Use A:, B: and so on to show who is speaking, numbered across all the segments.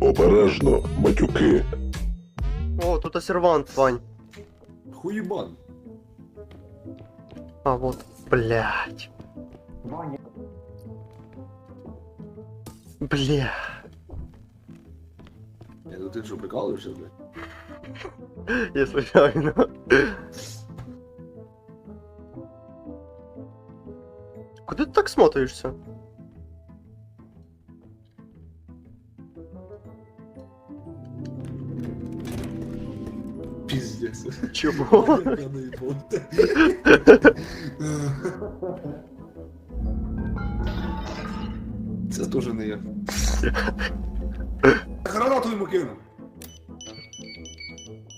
A: Обережно, матюки.
B: О, тут сервант, Вань.
C: Хуєбан.
B: А, вот. Блять. Бля.
C: Я ну ти що прикалуєшся, блядь?
B: Я случайно. Куди ти так смотаєшся? Чого?
C: Це теж не я. Гранату йому кину.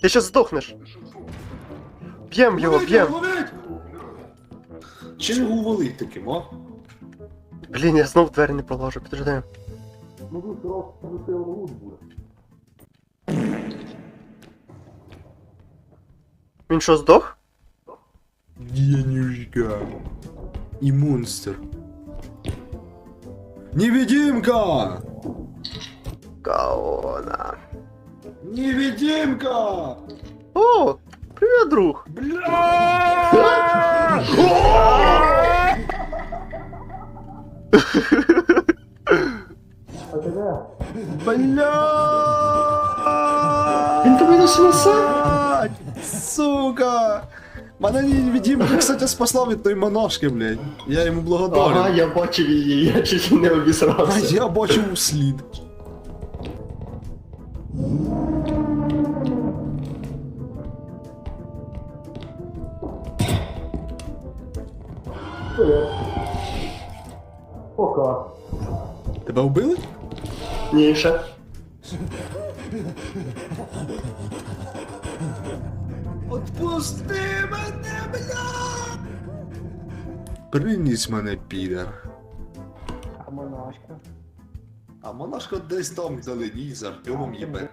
B: Ти щас здохнеш. Б'єм його, б'єм.
C: Чи не увалить таким, а?
B: Блін, я знов двері не проложу, підожди.
C: Ну тут лут буде.
B: Він що, здох?
C: Денежка. И монстр. Невидимка!
B: Каона.
C: Невидимка!
B: О, привіт, друг.
C: Бля! Бля!
B: Він тобі не снесе?
C: Сука! Мене невидимка, кстати, спасла від той монашки, блядь. Я йому благодарен.
B: Ага, я бачив її, я чуть не
C: А я бачив слід.
B: Пока.
C: Тебе вбили?
B: Ні, ще.
C: Отпусти мене, бля! Приніс мене, підер.
D: А монашка?
C: А монашка десь там вдалині з Артемом їбе.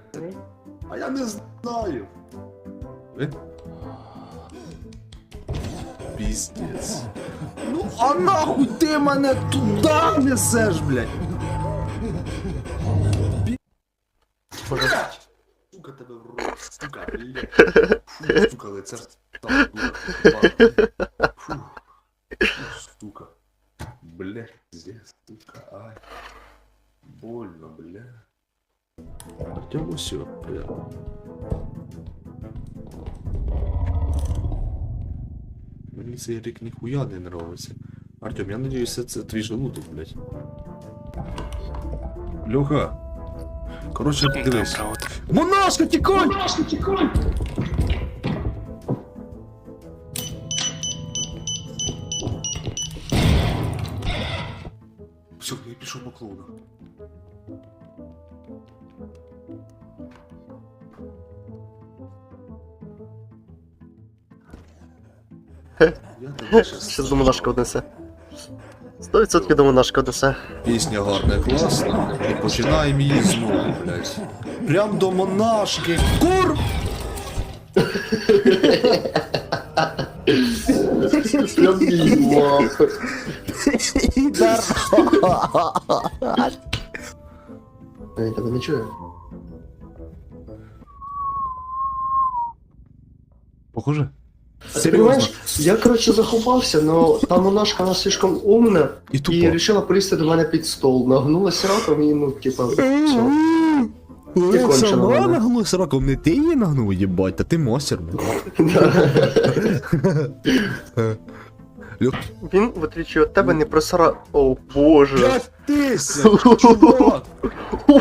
C: А я не знаю. Ви? Піздець. Ну а нахуй ти мене туди несеш, блядь?
B: Боже.
C: Сука тебе в рот, сука, блядь. Фу, сука, лицар там дура. Фу. Фу, сука. Блядь, пиздец, сука, ай. Больно, бля. Артем усё, бля. Мені цей рік ніхуя не нравиться. Артем, я надіюсь, це, це твій желудок, блядь. Льоха. Коротше, дивись. Монашка, тікай! Монашка, тікай! Все, я пішов по клоуна. Я тебе щас-
B: Щас до монашка однесе. 100% до монашка однесе.
C: Пісня гарна, класна. І починаємо її знову, блядь. Прям до монашки. Кур!
B: Її лапи. Я тебе не чую.
C: Похоже?
B: Ти понимаешь, я, короче, заховався, но та монашка, вона слишком умна
C: І тупо.
B: і вирішила прилізти до мене під стол. Нагнулася раком і, ну, типа, все. Ти кончена
C: нагнулася раком, не ти її нагнув, їбать, та ти мастер, Люк.
B: Він, в отличие від тебе, не просара... О, боже.
C: П'ятися, чувак!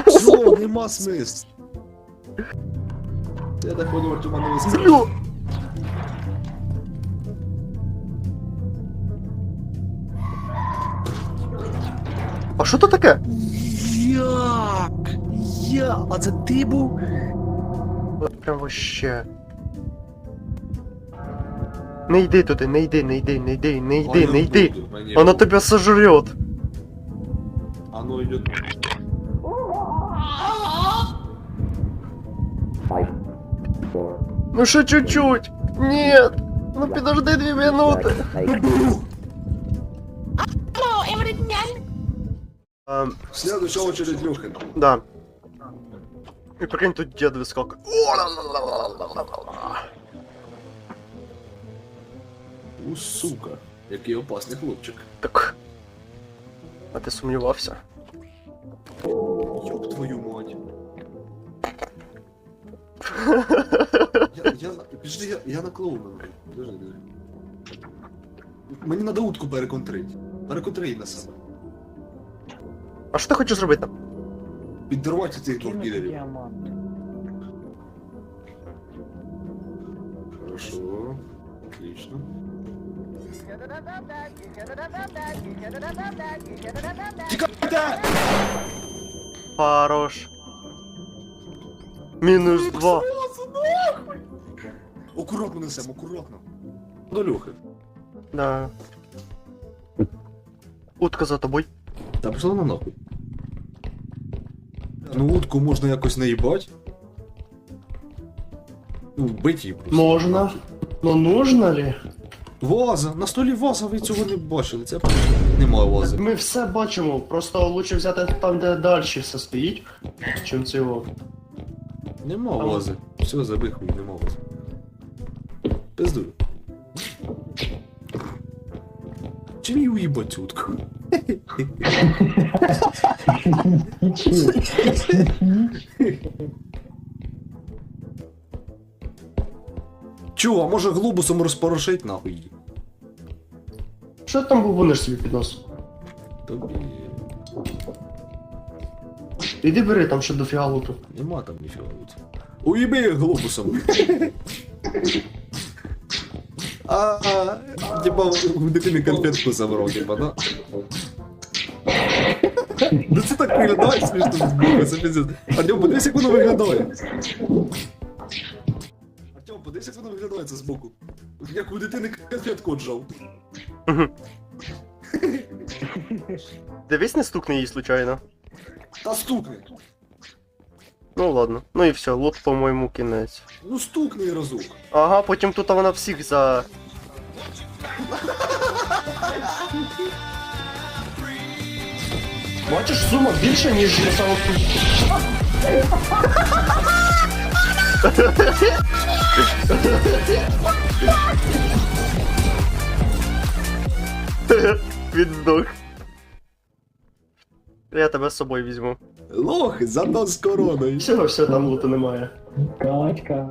C: Все, нема смисл. Я так понял, Артема не.
B: Блю. А що то таке?
C: Як? Я? А це ти був?
B: От прям вообще. Не йди туди, не йди, не йди, не йди, не йди, не йди. Вона тебе сожрет.
C: Оно идет.
B: Ну ще чуть-чуть. Нет. Ну підожди дві минути. Ем,
C: Следующая очередь Люхина.
B: да.
E: І прикинь, тут дід вискакує.
C: У сука. Який опасний хлопчик.
E: Так. А ти сумнівався?
C: Ёб твою мать. Я, я, підожди, я, я на клоуна. Подожди, подожди. Мені надо утку переконтрить. Переконтрий на себе.
E: А що ти хочеш зробити там?
C: Підірвати цих двох
D: Кинуть
C: кілерів.
D: діамант.
C: Хорошо. Отлично. Тікайте!
E: Хорош. Мінус два.
C: Акуратно несемо, акуратно. До Льохи.
E: Да. Утка за тобою.
C: Та пішла на нахуй. Ну утку можна якось наїбать. Ну, вбить її просто.
B: Можна. Ну нужно ли?
C: Ваза! На столі ваза, ви цього не бачили. Це немає вази.
B: Ми все бачимо, просто лучше взяти там, де далі все стоїть, чим цього.
C: Нема
B: А
C: вази. Все, забий хуй, нема вази. Пиздуй. Чим її уїбать цю утку? Чого, а може глобусом розпорошить нахуй її?
B: Що там бубониш собі під нос?
C: Тобі
B: Іди бери там ще дофіга луту.
C: нема там луті. Уїби їх глобусом. А, а, типа, в дитини конфетку забрав, типа, да? Ну це так виглядає смішно боку, це пиздец. Артем, подивись, як воно виглядає. Артем, подивись, як воно виглядає це збоку. Як у дитини конфетку отжав.
E: Дивись, не стукне її случайно.
C: Та стукни.
E: Ну ладно. Ну і все, лут, по-моєму, кінець.
C: Ну стукни разок.
E: Ага, потім тут вона всіх за.
B: Бачиш, сума більша, ніж на самому
E: Він здох. Я тебе з собою візьму.
C: Лох, зато з короною.
B: Всього все там луту немає.
D: Качка.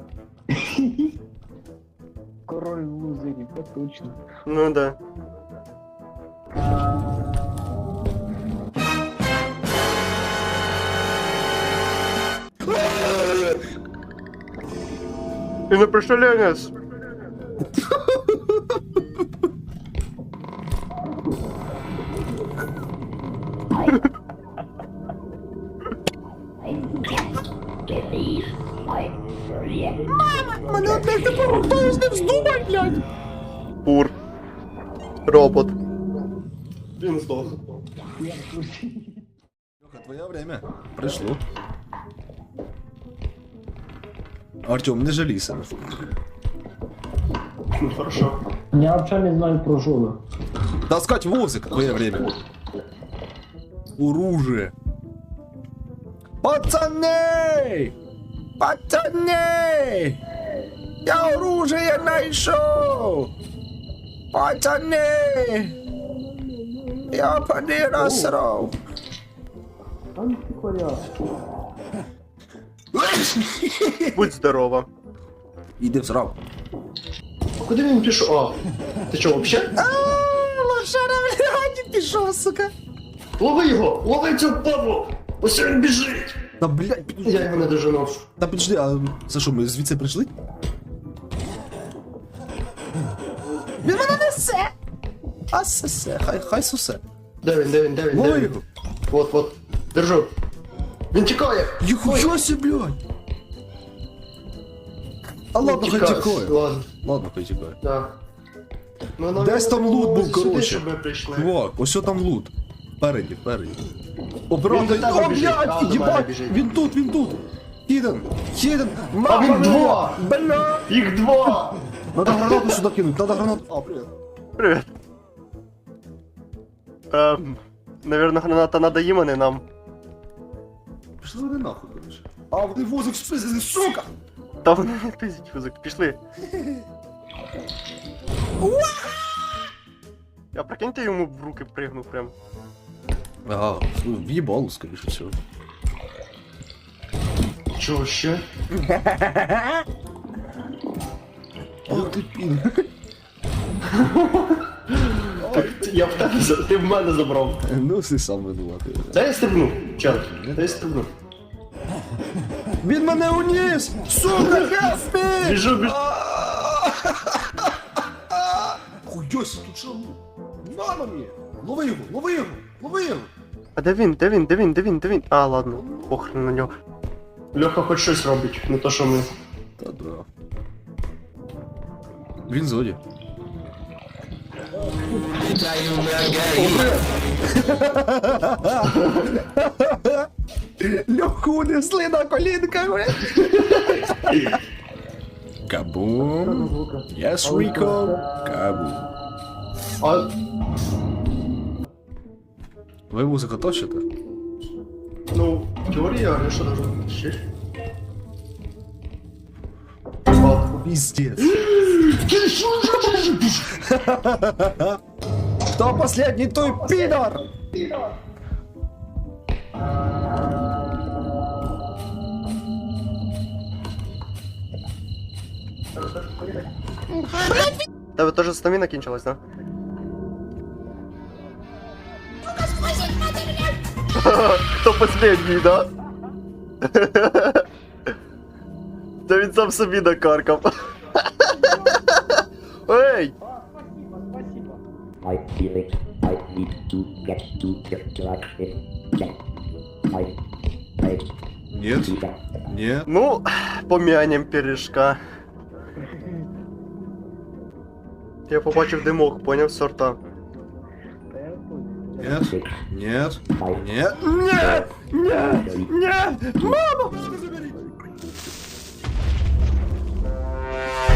D: Король лузерів, точно.
E: Ну да. І не пришеленець!
C: Мене, блядь, тепер хто з ним здумай, блядь.
E: Пур. Робот.
B: Він здох.
C: Леха, твоє время пришло. Артем, не жалійся.
B: Ну, Хорошо.
D: Я взагалі не знаю про жона.
C: Таскать возик, твое время. Оружие. Пацаны! Пацаны! Я оружие нашел! Пацаны! Я поди насрал!
E: Будь здорова.
C: Іди в срав.
B: Куди він пішов? А, ти що, вообще?
C: Лошара, блядь, пішов, сука.
B: Лови його! Лови цю падлу! Ось він біжить!
C: Та, блядь,
B: Я його не дожену.
C: Та підожди, а це що, ми звідси прийшли? Він мене несе! А сесе, хай, хай сусе.
B: Де він, де він, де він, де
C: Лови
B: він?
C: його!
B: Вот, вот. Держу. Він тікає!
C: Ніхуя себе, блядь! А ладно, хай тікає.
B: Ладно,
C: Ладно, хай тікає.
B: да. Ну, нам
C: Десь там лут був, коротше. Чувак, ось що там лут. Впереді, впереді.
B: Він
C: Обратно,
B: до тебе
C: О,
B: біжить. А,
C: блядь,
B: до мене
C: їбать,
B: біжить.
C: він тут, він тут. Хіден, хіден,
B: А він два!
C: Бля!
B: Їх два!
C: Надо гранату сюди кинуть, надо гранату. А, привіт.
E: Привіт. Ем, наверное, граната надо їм, а не нам.
C: Пішли вони нахуй, коротше. А, вони возик спиздили, сука!
E: Та вони не пиздять вузик, пішли. Я прикиньте йому в руки пригнув прям.
C: Ага, в'їбало, скоріше всього.
B: Чого ще?
C: Ох ти пін.
B: Я в тебе за- ти в мене забрав.
C: Ну, ти сам винуватий.
B: Дай я стрибну, чат. Дай я стрибну.
C: Він мене уніс! Сука, гефі!
B: Біжу, біжу.
C: Хуйось, тут що? Мама мені! Лови його, лови його, лови його!
E: А де він? Де він? Де він? Де він? Де він? А, ладно, похрен на нього.
B: Льоха хоч щось робить, не то що ми.
C: Та да. Він зоді. Льоху несли на колінках, Кабум. Yes, Rico. Кабум. Ви музику точите?
B: ну, теорія, а що должно
C: Пиздец. Кто последний, той пидор!
E: Тебе теж стаміна кінчилась, да? Хто последній, да? Та він сам собі накаркав. Ей!
F: I feel it. I need to get to get like it. Get. I. I
C: Нет,
F: do that.
C: нет.
E: Ну, помянем пиріжка. Я побачив димок, поняв сорта.
D: Та я понял.
C: Нет,
F: Six.
C: нет,
F: Five.
C: нет.
E: Ні! Ні!
F: Three.
E: Ні! Мама! Bye.